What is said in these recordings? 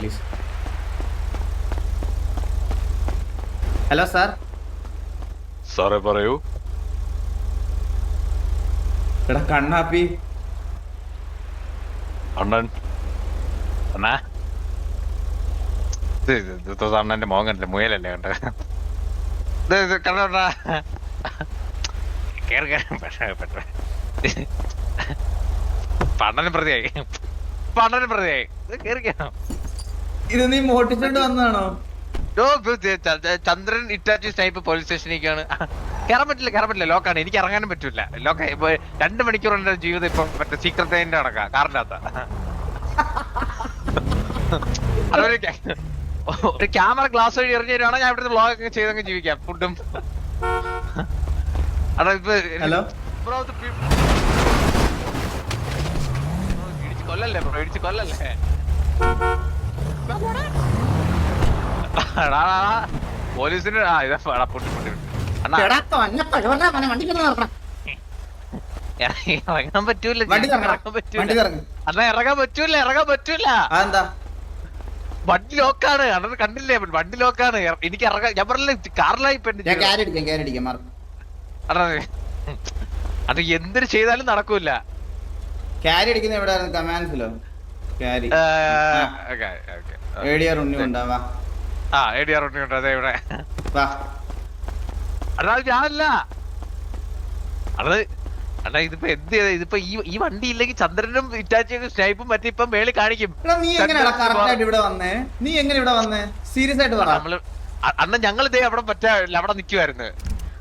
Police hello sir സാറേ പറയൂ. എടാ കണ്ണാപ്പി. അണ്ണൻ. അണ്ണാ. അണ്ണന്റെ മോൻ കണ്ടില്ല? മുയലല്ലേ കണ്ട? കണ്ടോണ്ടാ കേറി പെട്ടെന്ന് പെട്ടെന്ന്. പ്രതിയായി. പണ്ണന് പ്രതിയായി. കേറിക്കോ. ഇത് നീ മോട്ടിച്ചോണ്ട് വന്നതാണോ? ചന്ദ്രൻ ഇറ്റാച്ചി സ്നൈപ്പ് പോലീസ് സ്റ്റേഷനിലേക്കാണ്. കയറാൻ പറ്റില്ല കയറാൻ പറ്റില്ല ലോക്കാണ് എനിക്ക് ഇറങ്ങാനും പറ്റില്ല ലോക്ക ഇപ്പൊ രണ്ട് മണിക്കൂർ എന്റെ ജീവിതം ഇപ്പൊ മറ്റേ സീക്രട്ട് അതിന്റെ നടക്കാം കാറിന്റെ അകത്ത അതൊരു ഒരു ക്യാമറ ഗ്ലാസ് വഴി എറിഞ്ഞു തരുവാണോ ഞാൻ ഇവിടുത്തെ വ്ളോഗ് ഒക്കെ ചെയ്തങ്ങ് ജീവിക്കാം ഫുഡും അടാ ഇപ്പൊ ഹലോ? ഇടിച്ച് കൊല്ലല്ലേ ബ്രോ ഇടിച്ച് കൊല്ലല്ലേ. പോലീസിന് ആ ഇതാ പൊട്ടി പൊട്ടി ഇറങ്ങാൻ പറ്റൂല ഇറങ്ങാൻ വണ്ടി തരണം അണ്ണാ ഇറങ്ങാൻ പറ്റൂല ഇറങ്ങാൻ പറ്റൂല. അതെന്താ? വണ്ടി ലോക്കാണ്. അണ്ണൻ കണ്ടില്ലേ? വണ്ടി ലോക്കാണ്. എനിക്ക് ഇറങ്ങാൻ ഞാൻ പറഞ്ഞില്ല കാറിലായി അത് എന്തൊരു ചെയ്താലും നടക്കൂല. ക്യാരി അടിക്കുന്ന എവിടെ കമാൻസിലോ? Carry okay, okay. ഏടിയാർ ഉണ്ണി ഉണ്ടാവാ ആ എ ഡി ആർ ഉണ്ട് അതെ ഇവിടെ. വാ. അണ്ണാ അത് ഞാനല്ല. അത് അണ്ണാ ഇതിപ്പോ എന്ത് ചെയ്ത ഇതിപ്പോ ഈ ഈ വണ്ടി ഇല്ലെങ്കിൽ ചന്ദ്രനും ഇറ്റാച്ചിയും സ്നൈപ്പും മറ്റേ ഇപ്പം മേളിൽ കാണിക്കും. നീ എങ്ങനെയാ ചന്ദ്രൻ കറക്റ്റ് ആയിട്ട് ഇവിടെ വന്നേ? നീ എങ്ങനെ ഇവിടെ വന്നേ? സീരിയസ് ആയിട്ട് പറ. നമ്മൾ അണ്ണ ഞങ്ങൾ ഇതേ അവിടെ പറ്റാ അവിടെ നിക്കുവായിരുന്നു.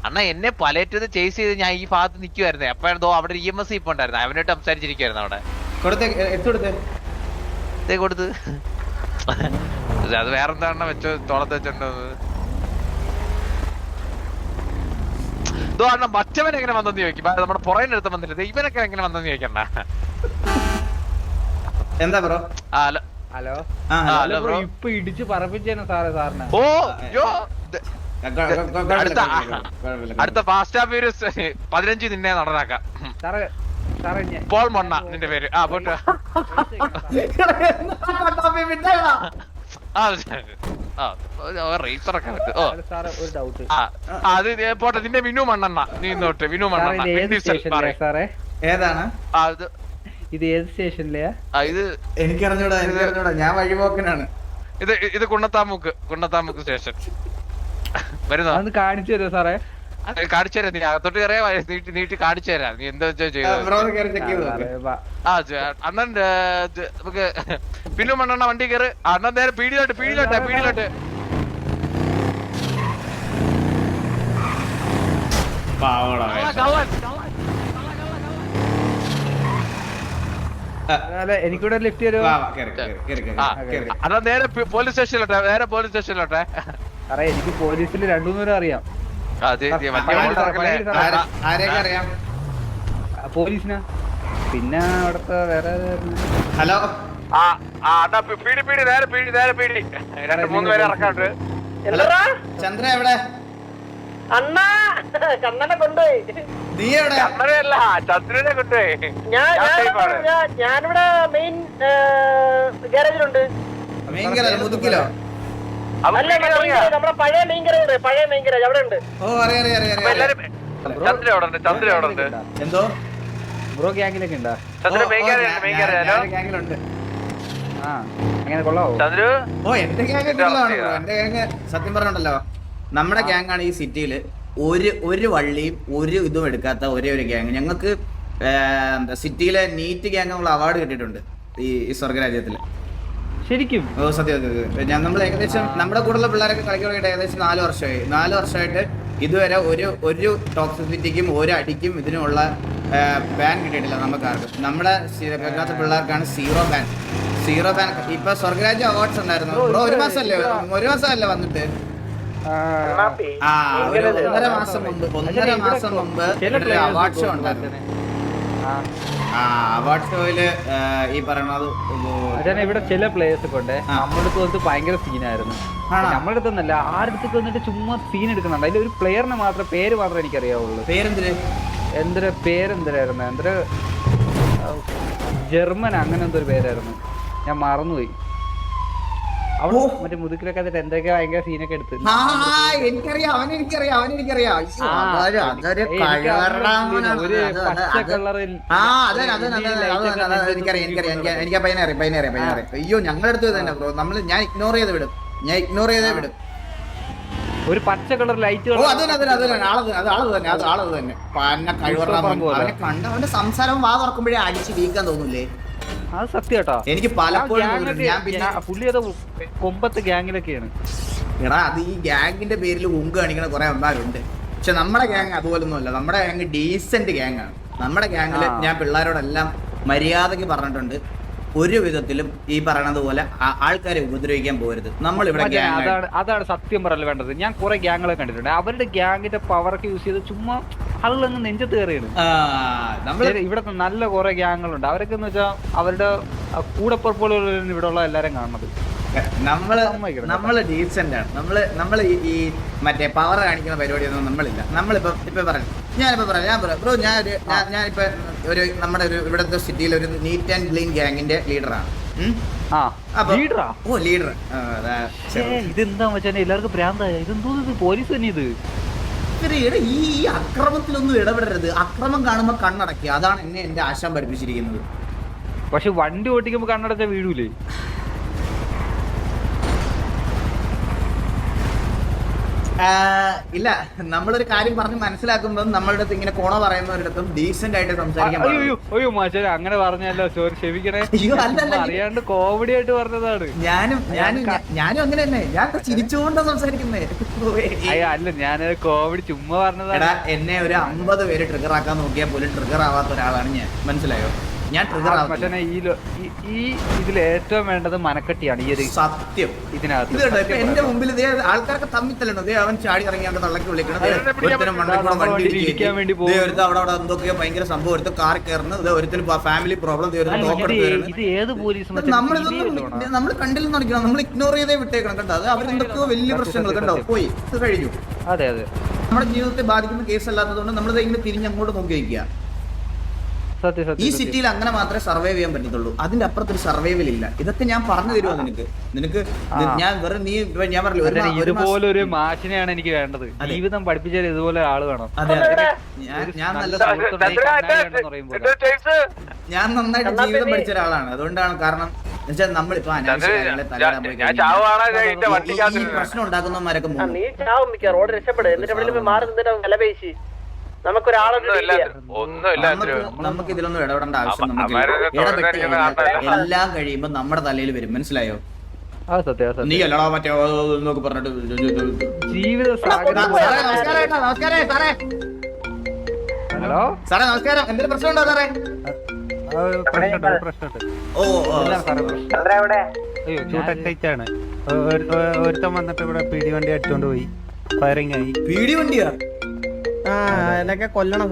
അണ്ണ എന്നെ പലറ്റത് ചേസ് ചെയ്ത് ഞാൻ ഈ ഭാഗത്ത് നിക്കുവായിരുന്നേ. എപ്പോഴാണ് അവിടെ ഇ എം എസ് ഇപ്പൊ ഉണ്ടായിരുന്നു അവനായിട്ട് സംസാരിച്ചിരിക്കുവായിരുന്നു അവിടെ. കൊടുത്തേ. ഇതേ വേറെ എന്താണ വെച്ചോ തോളത്ത് വെച്ചിട്ടുണ്ടോ അണ്ണ മറ്റവൻ എങ്ങനെ വന്നെന്ന് ചോദിക്കും നമ്മുടെ പുറകിന്റെ അടുത്ത് വന്നില്ല ദേ ഇവനൊക്കെ എങ്ങനെ വന്നെന്ന് ചോദിക്കണ്ട എന്താ bro hello hello hello bro ഇപ്പൊ ഇടിച്ച് പറപ്പിച്ചേനെ സാറേ സാറിനെ ഓ യോ അടുത്ത. അടുത്ത ഫാസ്റ്റ് ആൻഡ് ഫ്യൂരിയസ് പതിനഞ്ച് നിന്നെ നടനാക്കാം സാറേ സാറേ ഞാൻ പോൾ മൊണ്ണ നിന്റെ പേര് ആ പോട്ട് അത് പോട്ടെ നിന്റെ വിനു മണ്ണെണ്ണ നീ ഇന്നോട്ട് വിനു മണ്ണെണ്ണ സാറേ അത് ഇത് ഏത് സ്റ്റേഷനിലെയാ ഇത് എനിക്കറിഞ്ഞൂടാ എനിക്കറിഞ്ഞൂടാ ഞാൻ വഴിപോക്കനാണ് ഇത് ഇത് കുണ്ണത്താമുക്ക് കുണ്ണത്താമുക്ക് സ്റ്റേഷൻ വരുന്നോ കാണിച്ചു തരുമോ സാറേ കാണിച്ചു തരാം. നീ അകത്തോട്ട് കയറിയാ നീട്ടി നീട്ടി കാണിച്ചു തരാം. നീ എന്താ വെച്ചാ ചെയ്തു. ആ അണ്ണൻ നമുക്ക് പിന്നു മണ്ണെണ്ണ വണ്ടി കയറി. അണ്ണൻ നേരെ പീടിയിലോട്ട് പീടിയിലോട്ടെ പീടിയിലോട്ട്. എനിക്കൂടെ ലിഫ്റ്റ്. അണ്ണാ നേരെ പോലീസ് സ്റ്റേഷനിലോട്ടെ നേരെ പോലീസ് സ്റ്റേഷനിലോട്ടെ. അറിയാം എനിക്ക് പോലീസിൽ രണ്ടു മൂന്ന് പേരെ അറിയാം. ആരെയൊക്കെ അറിയാം? പോലീസിനാ? പിന്നെ അവിടുത്തെ വേറെ ഹലോ. ആ പീടി പീടി നേരെ പീടി നേരെ പീടി. രണ്ട് മൂന്ന് പേരെ ഇറക്കാണ്ട് ചന്ദ്ര എവിടെ? അണ്ണാ കണ്ണനെ കൊണ്ടുപോയി. നീ എവിടെ? ചന്ദ്രനല്ല ചന്ദ്രനെ കൊണ്ടുപോയി. ഞാൻ ഞാൻ ഞാൻ safe ഞാനിവിടെ മെയിൻ ഗാരേജിലുണ്ട് മെയിൻ ഗാരേജ് മുതുക്കിലോ? പഴയ ഉണ്ട് പഴയ അവിടെ ഉണ്ട്. ഓ അറിയാം അറിയാം അറിയാം അപ്പൊ അറിയാം എല്ലാരും ചന്ദ്ര എവിടെ ഉണ്ട്? ചന്ദ്ര എവിടെ ഉണ്ട്? എന്തോ? ബ്രോ ഗ്യാങ്ങിലൊക്കെ ഉണ്ടാ? ചന്ദ്ര ഗ്യാങ്ങിലുണ്ട്. ആ അങ്ങനെ കൊള്ളാവോ? ചന്ദ്രു? ഓ എന്റെ ഗ്യാങ് എന്റെ ഗ്യാങ് സത്യം പറഞ്ഞുണ്ടല്ലോ നമ്മുടെ ഗ്യാങ് ആണ് ഈ സിറ്റിയിൽ ഒരു ഒരു വള്ളിയും ഒരു ഇതും എടുക്കാത്ത ഒരേ ഒരു ഗ്യാങ്. ഞങ്ങൾക്ക് സിറ്റിയിലെ നീറ്റ് ഗ്യാങ് നമ്മൾ അവാർഡ് കിട്ടിയിട്ടുണ്ട് ഈ ഈ സ്വർഗരാജ്യത്തിൽ ശരിക്കും? ഓ സത്യം ഞാൻ നമ്മൾ ഏകദേശം നമ്മുടെ കൂടെയുള്ള പിള്ളേരൊക്കെ കളിക്കാൻ തുടങ്ങിയിട്ട് ഏകദേശം നാല് വർഷമായി. നാല് വർഷമായിട്ട് ഇതുവരെ ഒരു ഒരു ടോക്സിസിറ്റിക്കും ഒരു അടിക്കും ഇതിനുള്ള ബാൻ കിട്ടിയിട്ടില്ല നമുക്കാർക്കും. നമ്മുടെ കേൾക്കാത്ത പിള്ളേർക്കാണ് സീറോ ബാൻ സീറോ ബാൻ ഇപ്പൊ സ്വർഗരാജ് അവാർഡ്സ് ഉണ്ടായിരുന്നു. ബ്രോ ഒരു മാസമല്ലേ? ഒരു മാസമല്ലേ വന്നിട്ട്? ആ, ഒരു ഒന്നര മാസം മുമ്പ് ഒന്നര മാസം മുമ്പ് അവാർഡ് ഷോ ഉണ്ടായിരുന്നു? അവാർഡ് ഷോയിൽ ഈ പറയണത് അച്ഛനെ ഇവിടെ ചില പ്ലേയേഴ്സ് ഒക്കെ ഉണ്ട്. നമ്മുടെ അടുത്ത് വന്നിട്ട് ഭയങ്കര സീനായിരുന്നു? നമ്മുടെ അടുത്തൊന്നല്ല ആരുടെ അടുത്ത് വന്നിട്ട് ചുമ്മാ സീൻ എടുക്കുന്നുണ്ട്. അതിൽ ഒരു പ്ലെയറിനെ മാത്രം പേര് മാത്രമേ എനിക്കറിയാവുള്ളൂ. പേരെന്തിന്? എന്തൊരു പേരെന്തരായിരുന്നു എന്തൊരു ജർമ്മൻ അങ്ങനെ എന്തൊരു പേരായിരുന്നു. ഞാൻ മറന്നുപോയി. മറ്റേ മുതുക്കിലൊക്കെ എന്നിട്ട് എന്തൊക്കെ ഭയങ്കര സീനൊക്കെ എടുത്ത്. ആ എനിക്കറിയാം അവൻ എനിക്കറിയാം അവൻ എനിക്കറിയാം. അയ്യോ, ആ, അതൊരു അതൊരു എനിക്ക് അങ്ങനെ കഴിവറാമനാണ്. ഒരു അത് അത് പച്ച അത്. കളറിൽ ആ അതെ അതെ അതെ എനിക്കറിയാം എനിക്കറിയാം എനിക്ക് എനിക്ക് ആ പയ്യനെ അറിയാം പയ്യനെ അറിയാം പയ്യനെ അറിയാം. അയ്യോ ഞങ്ങളുടെ അടുത്ത് തന്നെ ബ്രോ നമ്മൾ ഞാൻ ഇഗ്നോർ ചെയ്ത് വിടും. ഞാൻ ഇഗ്നോർ ചെയ്തേ വിടും. ഒരു പച്ച കളർ ലൈറ്റ് ഓ അത് തന്നെ അത് തന്നെ അത് തന്നെ. ആളത് അത് ആളത് തന്നെ അത് ആളത് തന്നെ. പന്ന കഴിവറാമൻ പോലെ. അവനെ കണ്ട അവന്റെ സംസാരം വാ തുറക്കുമ്പോഴേ അടിച്ച് വീക്കാൻ തോന്നൂലേ? അത് സത്യം കേട്ടോ എനിക്ക് പലപ്പോഴും പുള്ളി കൊമ്പത്ത് ഗ്യാങ്ങിലൊക്കെയാണ് എടാ അത് ഈ ഗ്യാങ്ങിന്റെ പേരിൽ ഉങ്ക് കാണിക്കുന്ന കുറെ അമ്മമാരുണ്ട് പക്ഷെ നമ്മുടെ ഗ്യാങ് അതുപോലൊന്നും അല്ല നമ്മുടെ ഗ്യാങ് ഡീസന്റ് ഗ്യാങ് ആണ് നമ്മുടെ ഗ്യാങ്ങിൽ ഞാൻ പിള്ളേരോടെല്ലാം മര്യാദയ്ക്ക് പറഞ്ഞിട്ടുണ്ട്. ഒരു വിധത്തിലും ഈ പറയണത് പോലെ ആൾക്കാരെ ഉപദ്രവിക്കാൻ പോരുത്. നമ്മൾ ഇവിടെ അതാണ് അതാണ് സത്യം പറയൽ വേണ്ടത്. ഞാൻ കുറെ ഗ്യാങ്ങുകളെ കണ്ടിട്ടുണ്ട്. അവരുടെ ഗ്യാങ്ങിന്റെ പവറൊക്കെ യൂസ് ചെയ്ത് ചുമ്മാ ആളുകളങ്ങ് നെഞ്ചത്ത് കയറിയാണ്. ഇവിടെ നല്ല കുറെ ഗ്യാങ്ങുകളുണ്ട്. അവരൊക്കെ എന്ന് വെച്ചാൽ അവരുടെ കൂടെ കൂടപ്പുറപ്പുള്ള ഇവിടെ ഉള്ള എല്ലാരും കാണുന്നത്. നമ്മൾ. നമ്മൾ ഡീസെന്റ് ആണ് നമ്മൾ നമ്മൾ ഈ- മറ്റേ പവർ കാണിക്കുന്ന പരിപാടിയൊന്നും നമ്മളില്ല. നമ്മളിപ്പോ ഇപ്പൊ പറഞ്ഞു ഞാനിപ്പോ പറയാം ഞാൻ പറയാം. ബ്രോ ഞാൻ ഒരു ഞാൻ ഞാനിപ്പോ ഒരു നമ്മുടെ ഒരു ഇവിടുത്തെ സിറ്റിയിലെ ഒരു നീറ്റ് ആൻഡ് ക്ലീൻ ഗ്യാങ്ങിന്റെ ലീഡറാണ് ഓ ലീഡർ ഇതെന്താ മച്ചാനെ? എല്ലാവർക്കും ഭ്രാന്തായ. ഇതെന്തോ ഇത്? പോലീസ് തന്നെ ഇത്. ഈ ഈ അക്രമത്തിലൊന്നും ഇടപെടരുത്. അക്രമം കാണുമ്പോൾ കണ്ണടക്കുക അതാണ് എന്നെ എന്റെ ആശാൻ പഠിപ്പിച്ചിരിക്കുന്നത്. പക്ഷെ വണ്ടി ഓടിക്കുമ്പോൾ കണ്ണടച്ച വീഴൂലേ? ഇല്ല നമ്മളൊരു കാര്യം പറഞ്ഞ് മനസ്സിലാക്കുമ്പോൾ നമ്മളുടെ അടുത്ത് ഇങ്ങനെ കോണ പറയുന്നവരിടത്തും ഡീസെന്റ് ആയിട്ട് സംസാരിക്കാൻ അയ്യോ അയ്യോ മാച്ചാനെ അങ്ങനെ പറഞ്ഞല്ലോ സോറി ക്ഷമിക്കണേ. അയ്യോ. അറിയാണ്ട് കോമഡി ആയിട്ട് പറഞ്ഞതാണ്. ഞാനും ഞാനും ഞാനും അങ്ങനെ തന്നെ ഞാൻ ചിരിച്ചുകൊണ്ടാ സംസാരിക്കുന്നേ. അയ്യോ അല്ല ഞാൻ കോമഡി ചുമ്മാ പറഞ്ഞതാണ്. എന്നെ ഒരു അമ്പത് പേര് ട്രിഗർ ആക്കാൻ നോക്കിയാൽ പോലും ട്രിഗർ ആവാത്ത ഒരാളാണ് ഞാൻ. മനസ്സിലായോ? ഞാൻ ഈ ഈ- ഇതിൽ ഏറ്റവും വേണ്ടത് മനക്കെട്ടിയാണ് ഈ ഒരു സത്യം ഇതിനകത്ത് എന്റെ. മുമ്പിൽ ഇതേ ആൾക്കാർക്ക് തമ്മിത്തല്ലണോ ദേ അവൻ ചാടി ഇറങ്ങിയാണ്ട് തള്ളക്ക് വിളിക്കണം വണ്ടി വേണ്ടി. ഒരുത്ത അവിടെ അവിടെ എന്തൊക്കെയോ ഭയങ്കര സംഭവം എടുത്ത് കാർ കയറുന്നു. ദേ ഒരുത്തിന് ഫാമിലി പ്രോബ്ലം ഇത് ഏത് പോലീസ് നമ്മളിതൊന്നും നമ്മൾ കണ്ടില്ലെന്ന് നടക്കണം നമ്മൾ ഇഗ്നോർ ചെയ്തേ വിട്ടേക്കണം കണ്ടോ അത് അവരെന്തൊക്കെയോ വലിയ സത്യം, പ്രശ്നങ്ങൾ കണ്ടോ? പോയി. ഇത് കഴിഞ്ഞു. അതെ അതെ. നമ്മുടെ ജീവിതത്തെ ബാധിക്കുന്ന കേസ് അല്ലാത്തതുകൊണ്ട് നമ്മളിത് ഇങ്ങനെ തിരിഞ്ഞ് അങ്ങോട്ട് നോക്കി വയ്ക്കുക ഈ. സിറ്റിയിൽ അങ്ങനെ മാത്രമേ സർവൈവ് ചെയ്യാൻ പറ്റത്തുള്ളൂ. അതിന്റെ അപ്പുറത്തൊരു സർവൈവൽ ഇല്ല. ഇതൊക്കെ ഞാൻ പറഞ്ഞു തരുമോ നിനക്ക്? നിനക്ക് ഞാൻ വെറും നീ ഞാൻ പറഞ്ഞു ഒരു ഇതുപോലെ മാഷിനെയാണ് എനിക്ക് വേണ്ടത്. ജീവിതം പഠിപ്പിച്ചാൽ ഇതുപോലെ ആൾ വേണം. അതെ അതെ. ഞാൻ ഞാൻ നല്ല. ഞാൻ നന്നായിട്ട് ജീവിതം പഠിച്ച ഒരാളാണ്. അതുകൊണ്ടാണ് കാരണം എന്നുവെച്ചാൽ നമ്മളിപ്പോ പ്രശ്നം ഉണ്ടാക്കുന്നവന്മാരൊക്കെ നമുക്ക് നമുക്ക് ഇതിലൊന്നും ഇടപെടേണ്ട ആവശ്യം നമുക്ക്. എല്ലാം കഴിയുമ്പോ നമ്മുടെ തലയിൽ വരും. മനസ്സിലായോ? നീ അല്ലടാ മറ്റേ എന്നൊക്കെ പറഞ്ഞിട്ട് ജീവിത ഹലോ? സാറേ നമസ്കാരം. എന്തെങ്കിലും പ്രശ്നമുണ്ടോ സാറേ? പ്രശ്നമുണ്ട് പ്രശ്നമുണ്ട്. ഓ? അയ്യോ ഒരുത്തൻ വന്നിട്ട് ഇവിടെ പിടി വണ്ടി അടിച്ചോണ്ട് പോയി. ഫയറിംഗ് ആയി പീടി വണ്ടിയാ?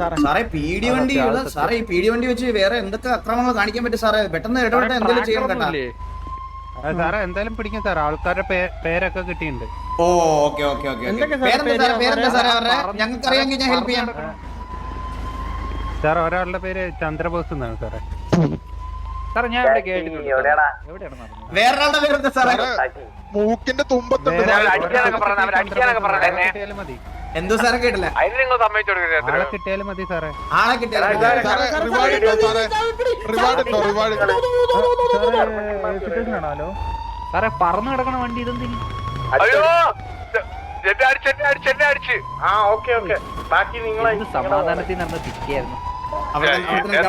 സാറേ. സാറേ പീടി വണ്ടി സാറേ ഈ പീടി വണ്ടി വെച്ച് വേറെ എന്തൊക്കെ അക്രമങ്ങൾ കാണിക്കാൻ പറ്റും സാറേ? പെട്ടെന്ന് ഇടപെട്ട എന്തെങ്കിലും ചെയ്യണം കേട്ടാ? സാറേ എന്തായാലും പിടിക്കും സാർ ആൾക്കാരുടെ പേരൊക്കെ കിട്ടിയിട്ടുണ്ട്. ഓ ഓക്കെ ഓക്കെ ഓക്കെ എന്തൊക്കെ സാറേ പേരെന്താ സാറേ? പേരെന്താ സാറേ അവരുടെ? ഞങ്ങൾക്ക് അറിയാമെങ്കിൽ ഞാൻ ഹെൽപ്പ് ചെയ്യാം. സാർ ഒരാളുടെ പേര് ചന്ദ്രബോസ് എന്നാണ് സാറേ. സാറേ ഞാൻ ഇവിടെ കേട്ടിട്ടുണ്ട്. വേറൊരാളുടെ പേരെന്താ സാറേ? മൂക്കിന്റെ തുമ്പത്തുണ്ട്. സാറേ. മതി. എന്തോ സാറേ കേട്ടില്ല അതിന് നിങ്ങൾ സമ്മതിച്ചു കൊടുക്കരുത് ആളെ കിട്ടിയാലും മതി സാറേ ആളെ കിട്ടിയ സാറേ റിവാർഡ് ഉണ്ടോ സാറേ റിവാർഡ് ഉണ്ടോ റിവാർഡ് ഹലോ സാറേ പറന്നു കിടക്കണ വണ്ടി ഇതെന്തിന് അയ്യോ എന്നെ അടിച്ച് എന്നെ അടിച്ച് എന്നെ അടിച്ച് ആ ഓക്കെ ഓക്കെ ബാക്കി നിങ്ങളെ സമാധാനത്തിൽ തിരിക്കായിരുന്നു അവിടെ അവിടെ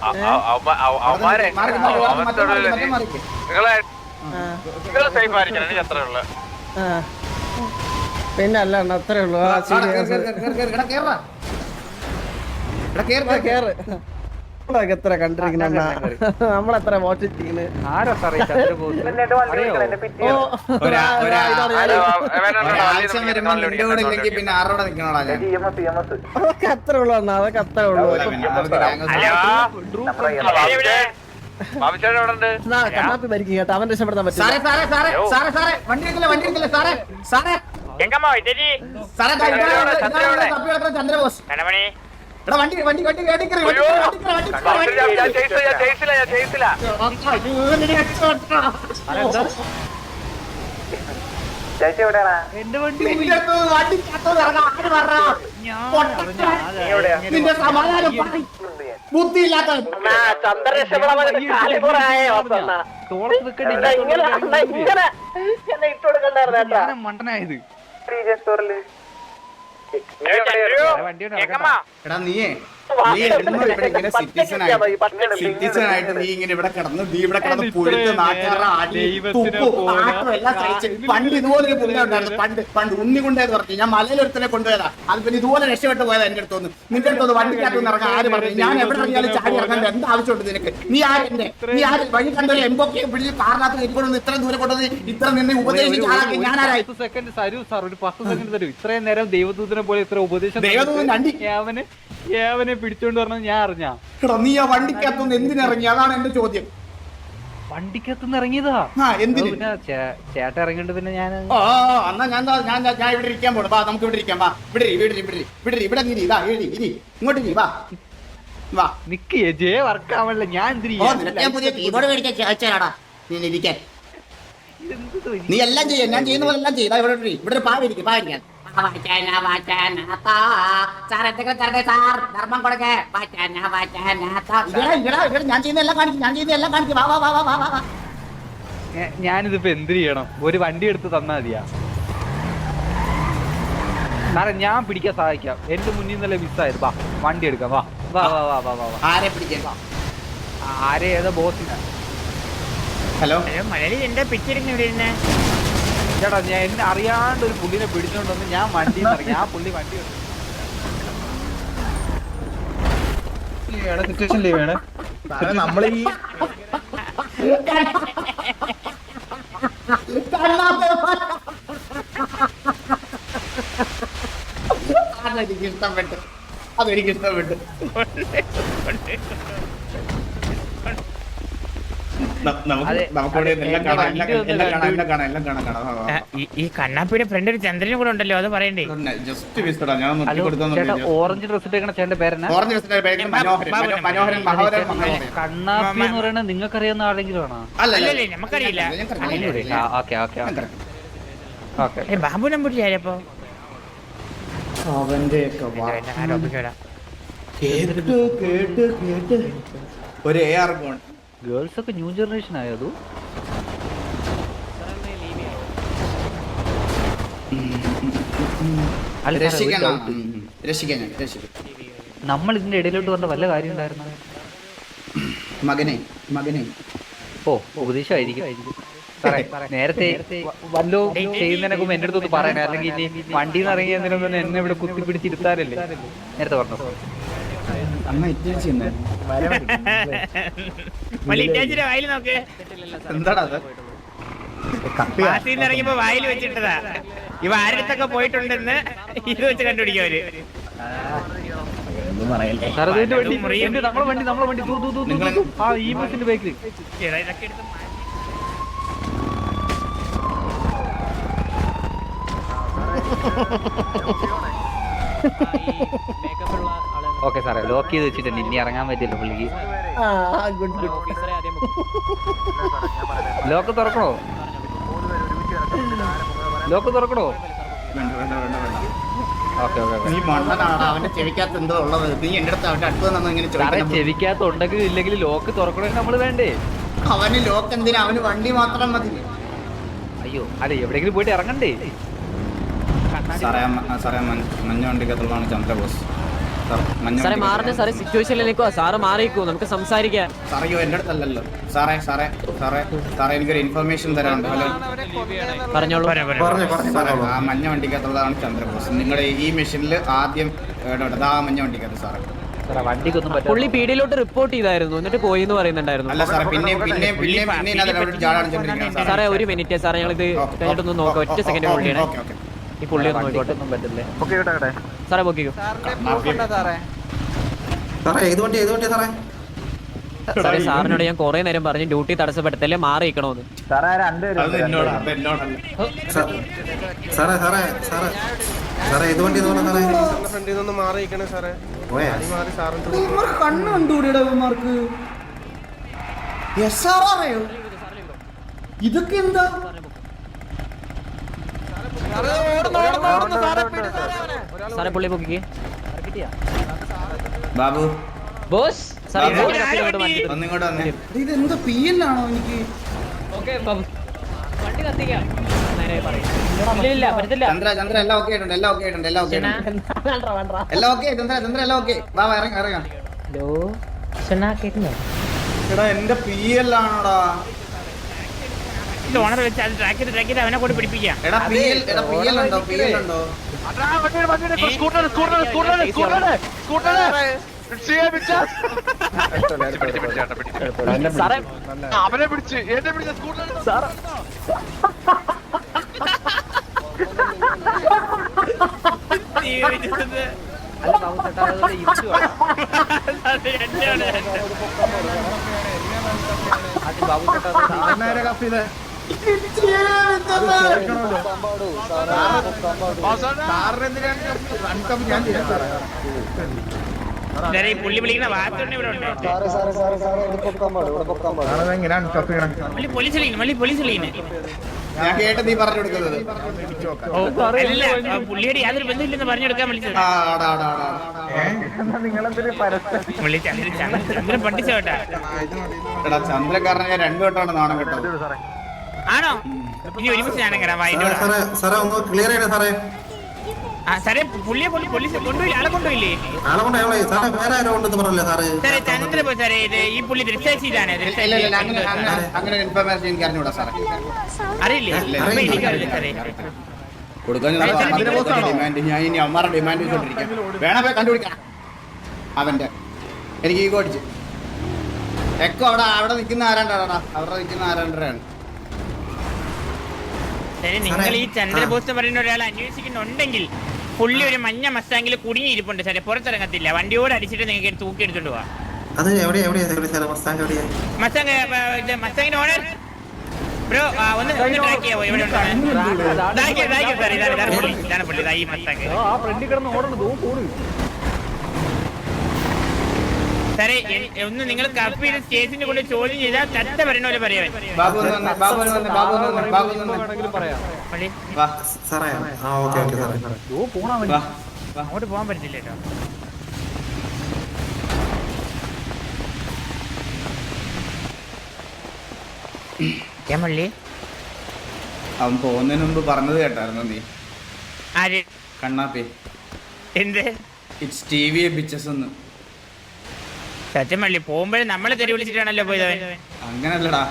അങ്ങനെ അവന്മാരെ മാറി, മാറി, മാറി, മാറി, നിങ്ങളെ പിന്നെ അല്ല അത്രേ ഉള്ളു കേറ്, എത്ര കണ്ടിരിക്കുന്ന നമ്മളെത്ര വാച്ച് ആരാ സാറേ അതൊക്കെ അത്രേ ഉള്ളൂ അതൊക്കെ അത്രേ ഉള്ളൂ കണ്ണാപ്പി ഭരിക്കും കേട്ടോ. അവൻ രക്ഷപ്പെടുത്താൻ കിടക്കുന്ന ചന്ദ്രബോസ് വണ്ടി വണ്ടി വണ്ടി വണ്ടി വണ്ടി കയറി, വണ്ടി കയറി, വണ്ടി കയറി, വണ്ടി കയറി. ഞാൻ ചെയ്സില്ല ഞാൻ ചെയ്സില്ല ഞാൻ ചെയ്സില്ല അയ്യോ, നിന്നെ രക്ഷപ്പെട്ടോ. എന്റെ വണ്ടി നിന്റെ അടുത്ത് വണ്ടിക്കകത്ത് ഇറങ്ങാൻ ആര് പറഞ്ഞോ? പൊട്ടത്തരം. നിന്റെ സമാധാനം പറയ്. ബുദ്ധിയില്ലാത്തവൻ അണ്ണാ ചന്ദ്രൻ രക്ഷപ്പെടാൻ കാലിപുറായേ വസണ്ണ തോളത്ത് നിൽക്കണ്ടേ അണ്ണാ ഇങ്ങനെ അണ്ണാ ഇങ്ങനെ എന്നെ ഇട്ട് കൊടുക്കണ്ടായിരുന്നു കേട്ടാ. ഞാൻ മണ്ടനായത്. വണ്ടി എടാ നീയേ. നീ എന്നും ഇങ്ങനെ സിറ്റിസൺ ആയിട്ട് നീ ഇങ്ങനെ ഇവിടെ കിടന്ന് നീ ഇവിടെ കിടന്ന് പുഴുത്ത് നാട്ടുകാരുടെ അടി തുപ്പു ആട്ടം എല്ലാം സഹിച്ച് പണ്ട് ഇതുപോലെ ഒരു പുണ്യം ഉണ്ടായിരുന്നു. പണ്ട് പണ്ട് ഉണ്ണി കൊണ്ടേന്ന് പറഞ്ഞു. ഞാൻ മലയിലൊരുത്തനെ കൊണ്ടുപോയതാ. അത് പിന്നെ ഇതുപോലെ രക്ഷപ്പെട്ട് പോയതാ എന്റെ അടുത്തൊന്ന് നിന്റെ അടുത്തൊന്ന് വണ്ടിക്കകത്ത് ഇറങ്ങാൻ ആര് പറഞ്ഞു? ഞാൻ എവിടെ ഇറങ്ങിയാലും ചാടി ഇറങ്ങാൻ എന്ത് ആവശ്യമുണ്ട് നിനക്ക്? നീ ആരെന്നെ നീ ആര്? വഴി കണ്ടൊരു എംബൊക്കെ പിടിച്ച് കാറിനകത്ത് ഇരിക്കൊണ്ടു ഇത്രയും ദൂരെ കൊണ്ടത് ഇത്ര നിന്നെ ഉപദേശിച്ച് ആളാക്കി ഞാൻ സെക്കൻഡ് തരൂ സാർ ഒരു പത്ത് സെക്കൻഡ് തരൂ. ഇത്രയും നേരം ദൈവദൂതനെ പോലെ ഇത്ര ഉപദേശം ദൈവദൂതൻ രണ്ടി. ഏവനെ പിടിച്ചോണ്ട് പറഞ്ഞത് ഞാൻ അറിഞ്ഞ? എടാ നീ ആ വണ്ടിക്കകത്തൊന്ന് എന്തിനിറങ്ങി അതാണ് എന്റെ ചോദ്യം. വണ്ടിക്കത്തുനിന്ന് ഇറങ്ങിയതാ? ആ എന്തിന്? പിന്നെ ചേ- ചേട്ടൻ ഇറങ്ങിയിട്ട് പിന്നെ ഞാൻ ഓ ഓ, ഓ, എന്നാ ഞാൻ ദാ- ഞാൻ ദാ- ഞാൻ ഇവിടെ ഇരിക്കാൻ പോണു. വാ നമുക്ക് ഇവിടെ ഇരിക്കാം. വാ ഇവിടെ ഇരി, ഇവിടെ ഇരി, ഇവിടെ ഇരി, ഇവിടെ ഇരി, ഇവിടെ ഇരി, ഇതാ ഇരി ഇരി. ഇങ്ങോട്ട് നീ വാ. വാ. നിക്ക് ജേ വർക്ക് ആവണല്ല ഞാൻ എന്തിനു ഓ നിനക്ക് ഞാൻ പുതിയ കീബോർഡ് മേടിക്കാൻ ചോദിച്ചാടാ നീ ഇരിക്കാൻ. നീ എല്ലാം ചെയ്യാം ഞാൻ ചെയ്യുന്ന പോലെ എല്ലാം ചെയ്താ ഇവിടെ ഇരി. ഇവിടെ ഒരു പാവ ഇരിക്കും പാവ ഇരിക്കാൻ. വാചാന വാചാന താ. സാർ തരട്ടെ സാർ ധർമ്മം കൊടുക്ക. വചന വാചാന താ. ഇതെടാ, ഇതെടാ, ഇതെടാ, ഞാൻ ചെയ്യുന്ന എല്ലാം കാണിക്കും ഞാൻ ചെയ്യുന്ന എല്ലാം കാണിക്കും. വാ വാ വാ വാ വാ ഞാനിതിപ്പോ എന്ത് ചെയ്യണം? ഒരു വണ്ടി എടുത്ത് തന്നാ മതിയാ. സാറേ ഞാൻ പിടിക്കാൻ സഹായിക്കാം. എന്റെ മുന്നിൽ നിന്നല്ലേ മിസ്സായത് വാ വണ്ടി എടുക്കാം. വാ വാ വാ വാ വാ വാ ആരെ പിടിക്കാം ആരെ? ഏതാ ബോസിനാ. ഹലോ? മലയാളി എന്താ പിടിച്ചിരുന്നു ഇവിടെ ചേട്ടാ ഞാൻ എന്നെ അറിയാണ്ട് ഒരു പുള്ളിനെ പിടിച്ചോണ്ടെന്ന് ഞാൻ വണ്ടി ഇറങ്ങി. ആ പുള്ളി വണ്ടി നമ്മൾ ഈ അതെനിക്ക് ഇഷ്ടപ്പെട്ടു. അതെനിക്ക് ഇഷ്ടപ്പെട്ടു. ന- നമുക്ക് അതെ, എല്ലാം കാണാം എല്ലാം കാണാം. എല്ലാം കാണാം എല്ലാം കാണാം. ഈ- കണ്ണാപ്പിയുടെ ഫ്രണ്ട് ഒരു ചന്ദ്രനും കൂടെ ഉണ്ടല്ലോ അത് പറയണ്ടേ. ജസ്റ്റ് ഞാൻ നോക്കി കൊടുത്തു ഓറഞ്ച് ഡ്രസ് ഇട്ടേക്കണ ചേട്ടന്റെ പേരന ഓറഞ്ച് മനോഹരൻ മനോഹരൻ മഹോദരൻ കണ്ണാപ്പി എന്ന് പറയുന്നത് നിങ്ങൾക്ക് അറിയുന്ന ആരെങ്കിലും ആണോ? അല്ല നമുക്കറിയില്ല. Okay okay okay. ഏ ബാബു നമ്പൂരി ആരപ്പോ? അവന്റെ കേട്ട് കേട്ട് കേട്ട്. ഒരു എ ആർ ഗേൾസ് ഒക്കെ ന്യൂ ജനറേഷൻ ആയതു ഞാൻ രക്ഷിക്കും നമ്മൾ ഇതിന്റെ ഇടയിലോട്ട് വന്ന വല്ല കാര്യം ഉണ്ടായിരുന്നു? മകനെ മകനെ. ഓ ഉപദേശമായിരിക്കും. നേരത്തെ വല്ലോ ചെയ്യുന്നതിനെ എന്റെ എന്റെ അടുത്തൊന്ന് പറയണേ. അല്ലെങ്കിൽ ഇനി വണ്ടിയിൽ നിന്ന് ഇറങ്ങിയതിനൊന്നും തന്നെ എന്നെ ഇവിടെ കുത്തിപ്പിടിച്ചിരുത്താനല്ലേ? നേരത്തെ പറഞ്ഞു അമ്മ എന്താടാ നിന്ന് ഇറങ്ങിയപ്പോ വായിൽ വെച്ചിട്ടതാ. ഇവ ആരടുത്തൊക്കെ പോയിട്ടുണ്ടെന്ന് ഇത് വെച്ച് കണ്ടുപിടിക്കും അവർ. ഓക്കെ സാറേ ലോക്ക് ചെയ്ത് വെച്ചിട്ടുണ്ട്. ഇനി ഇറങ്ങാൻ പറ്റില്ല പുള്ളിക്ക്. ആ ഗുഡ് ഗുഡ്. ലോക്ക് തുറക്കണോ? ലോക്ക് തുറക്കണോ? വേണ്ട വേണ്ട വേണ്ട വേണ്ട. ഓക്കെ ഓക്കെ നീ മണ്ണനാണ് അവന്റെ ചെവിക്കകത്ത് എന്തോ ഉള്ളത്. നീ എന്റെ അടുത്ത് അവന്റെ അടുത്ത് നിന്ന് ഇങ്ങനെ സാറേ ചോദിക്കണം ചെവിക്കകത്ത് ഉണ്ടെങ്കിൽ ഇല്ലെങ്കിൽ ലോക്ക് തുറക്കണമെങ്കിൽ നമ്മൾ വേണ്ടേ? അവന് ലോക്ക് എന്തിനാ? അവന് വണ്ടി മാത്രം മതി. അയ്യോ അല്ല എവിടെങ്കിലും പോയിട്ട് ഇറങ്ങണ്ടേ? സാറേ മ- സാറേ മഞ്ഞ മഞ്ഞ വണ്ടിക്കകത്തുള്ളതാണ് ചന്ദ്രബോസ്. സാറേ മാറിന്റെ സാറേ സിറ്റുവേഷനിൽ നിൽക്കുക സാറ് മാറിയിരിക്കൂ നമുക്ക് സംസാരിക്കാം. സാറേ എന്റെ അടുത്തല്ലല്ലോ. സാറേ സാറേ സാറേ സാറേ എനിക്കൊരു ഇൻഫർമേഷൻ തരാനുണ്ട്. ഹലോ. പറഞ്ഞോളൂ. ആ മഞ്ഞ വണ്ടിക്കകത്തുള്ളതാണ് ചന്ദ്രബോസ്. നിങ്ങളുടെ ഈ മെഷീനിൽ ആദ്യം ഇടപെട്ടത് ആ മഞ്ഞ വണ്ടിക്കകത്ത് സാറേ. പുള്ളി പീഡിയിലോട്ട് റിപ്പോർട്ട് ചെയ്തായിരുന്നു എന്നിട്ട് പോയി എന്ന് പറയുന്നുണ്ടായിരുന്നു സാറേ പിന്നെ പിന്നെ പിന്നെ സാറേ. ഒരു മിനിറ്റ് സാറേ ഞങ്ങൾ ഇത് കഴിഞ്ഞിട്ടൊന്ന് നോക്കാം. ഒറ്റ സെക്കൻഡ് ഹോൾഡ് ചെയ്യണേ ഈ പുള്ളി ഒന്ന് നോക്കിക്കോട്ടെ സാറേ പൊക്കിക്കോ സാറേ. ഏത് വണ്ടി ഏത് വണ്ടി സാറേ? സാറേ സാറിനോട് ഞാൻ കുറെ നേരം പറഞ്ഞു ഡ്യൂട്ടി തടസ്സപ്പെടുത്തല്ലേ മാറി ഇതൊക്കെ എന്താ സാറേ സാറേ സാറേ. സാറേ ഏത് വണ്ടി ഫ്രണ്ടിൽ നിന്ന് മാറിയിരിക്കണേ സാറേ ഇവന്മാർക്ക് കണ്ണ് കണ്ടുകൂടിയുടെ ഇവന്മാർക്ക് എസ് ആർ ആറയോ ഇതൊക്കെ എന്താ സാറേ പുള്ളി പൊക്കി ബാബു. ബോസ് ഒന്നിങ്ങോട്ട് വന്നേ. ഇത് എന്താ പി എനിക്ക്? വണ്ടി കത്തിക്കാം. ഇല്ല ഇല്ല പറ്റത്തില്ല. ചന്ദ്ര ചന്ദ്ര എല്ലാം ഓക്കെ ആയിട്ടുണ്ട് എല്ലാം ഓക്കെ ആയിട്ടുണ്ട് എല്ലാം ഓക്കെ എല്ലാം ഓക്കെ ചന്ദ്ര ചന്ദ്ര എല്ലാം ഓക്കെ വാ വാ, ഇറങ്ങ ഇറങ്ങാം. ഹലോ കേൾക്കുന്നോ എടാ എന്റെ പി എൽ ആണോടാ ഓണർ വെച്ച് അത് ട്രാക്ക് ചെയ്ത് ട്രാക്ക് ചെയ്ത് അവനെ കൂടി പിടിപ്പിക്കാം. എടാ പി എൽ എടാ പി എൽ ഉണ്ടോ? പി എൽ ഉണ്ടോ? Scooter scooter scooter scooter scooter അവനെ പിടിച്ച് എന്നെ പിടിച്ച സ്കൂട്ടർ അല്ല ഇരുത്തി വേണം. അത് ബാബു ചേട്ടാ പുള്ളി വിളിക്കുന്ന വാർത്തണ്ട് ഇവിടെ ഉണ്ട്. മള്ളി പോലീസ് വിളിക്കുന്നു പോലീസ് വിളിക്കുന്നു ഞാൻ കേട്ട നീ പറഞ്ഞു കൊടുക്കുന്നത്. ഓ, അല്ല ആ പുള്ളിയുടെ യാതൊരു ബന്ധമില്ലെന്ന് വിളിച്ചത്. ആടാ പുള്ളി ചന്ദ്രൻ കാരണം ഞാൻ രണ്ടു വട്ടമാണ് നാണം കേട്ടോ ആണോ? ഇനി ഒരുമിച്ച് ഞാനും സാറേ ഒന്ന് ക്ലിയർ ചെയ്യണേ സാറേ. ആ സാറേ പുള്ളിയെ കൊണ്ട് പോലീസ് കൊണ്ടുപോയില്ല? ആളെ കൊണ്ടുപോയില്ലേ? ആളെ കൊണ്ട് അയാളെ സാറേ വേറെ ആരോ ഉണ്ടെന്ന് പറഞ്ഞല്ലേ സാറേ? സാറേ ചന്ദ്ര പോ സാറേ ഇത് ഈ പുള്ളി ദൃശ്യശീലാണ് ഇല്ല ഇല്ല ഇല്ല അങ്ങനെ അങ്ങനെ അങ്ങനെ ഇൻഫർമേഷൻ എനിക്ക് അറിഞ്ഞൂടാ സാറേ. അറിയില്ലേ? ഇല്ല, അപ്പൊ ഇല്ല. എനിക്കറിയില്ല സാറേ. കൊടുക്കാൻ ഡിമാൻഡ് ഞാൻ ഇനി അമ്മാരുടെ ഡിമാൻഡ് വെച്ചോണ്ടിരിക്കാം. വേണം പോയി കണ്ടുപിടിക്കണം അവന്റെ. എനിക്ക് ഈ കോടിച്ച് എക്കോ അവിടെ അവിടെ നിൽക്കുന്ന ആരാണ്ടാടാ അവിടെ നിൽക്കുന്ന ആരാണ്ടരാണ്? സാറേ നിങ്ങൾ ഈ ചന്ദ്രബോസ് എന്ന് പറയുന്ന ഒരാൾ അന്വേഷിക്കുന്നുണ്ടെങ്കിൽ പുള്ളി ഒരു മഞ്ഞ മസ്താങ്കിൽ കുടുങ്ങിയിരിപ്പുണ്ട് സാറേ പുറത്തിറങ്ങത്തില്ല. വണ്ടിയോട് അടിച്ചിട്ട് നിങ്ങൾക്ക് തൂക്കി എടുത്തോണ്ട് പോവാ. അത് എവിടെ എവിടെയാ എവിടെ സാറേ മസ്താങ്ക് എവിടെയാ? മസ്താങ് മസ്താങ്ങിന്റെ ഓണർ ബ്രോ ഒന്ന് ഒന്ന് ട്രാക്ക് ചെയ്യാവോ? ഉണ്ടാവും ഇതാക്കിയോ ഇതാക്കിയോ സാർ ഇതാണ് പുള്ളി ഇതാണ് പുള്ളി. ഇതാ ഈ മസ്താങ് ആ ഫ്രണ്ടിൽ കിടന്ന് ഓടണം ദൂ കൂടി സാറേ ഒന്ന് നിങ്ങൾ കപ്പ് ചെയ്ത് സ്റ്റേഷനിൽ കൊണ്ട് ചോദ്യം ചെയ്താൽ ചത്ത പറയുന്ന പോലെ പറയാൻ. ബാബു ഒന്ന് വന്നേ ബാബു ഒന്ന് വന്നേ ബാബു ഒന്ന് വന്നേ ബാബു ഒന്ന് വന്നേ. പറയാം വാ. സാറേ ആ ഓക്കെ ഓക്കെ സാറേ. ദൂ പോണാ വാ അങ്ങോട്ട് പോകാൻ പറ്റില്ല കേട്ടോ. അവൻ പോകുന്നതിന് മുമ്പ് പറഞ്ഞത് കേട്ടായിരുന്നു നീ. ആര്? കണ്ണാപ്പി. എന്ത്? ഇറ്റ്സ് ടി വി ബിച്ചസ് എന്ന്. സത്യം പള്ളി പോകുമ്പോഴേ നമ്മളെ തെറി വിളിച്ചിട്ടാണല്ലോ പോയത് അവൻ. അങ്ങനല്ലടാ.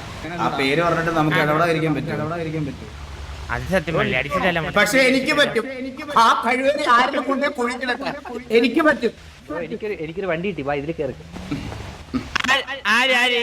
ആ പേര് പറഞ്ഞിട്ട് നമുക്ക് ഇടപെടാതിരിക്കാൻ പറ്റും. ഇടപെടാതിരിക്കാൻ പറ്റും. അത് സത്യം പള്ളി അടിച്ചിട്ടല്ല. പക്ഷെ എനിക്ക് പറ്റും. ആ കഴിവിനെ ആരും കൊണ്ടേ കുഴിക്കിടക്കാൻ എനിക്ക് പറ്റും. എനിക്കൊരു എനിക്കൊരു വണ്ടി കിട്ടി. വാ ഇതിൽ കയറി ആര് ആര്?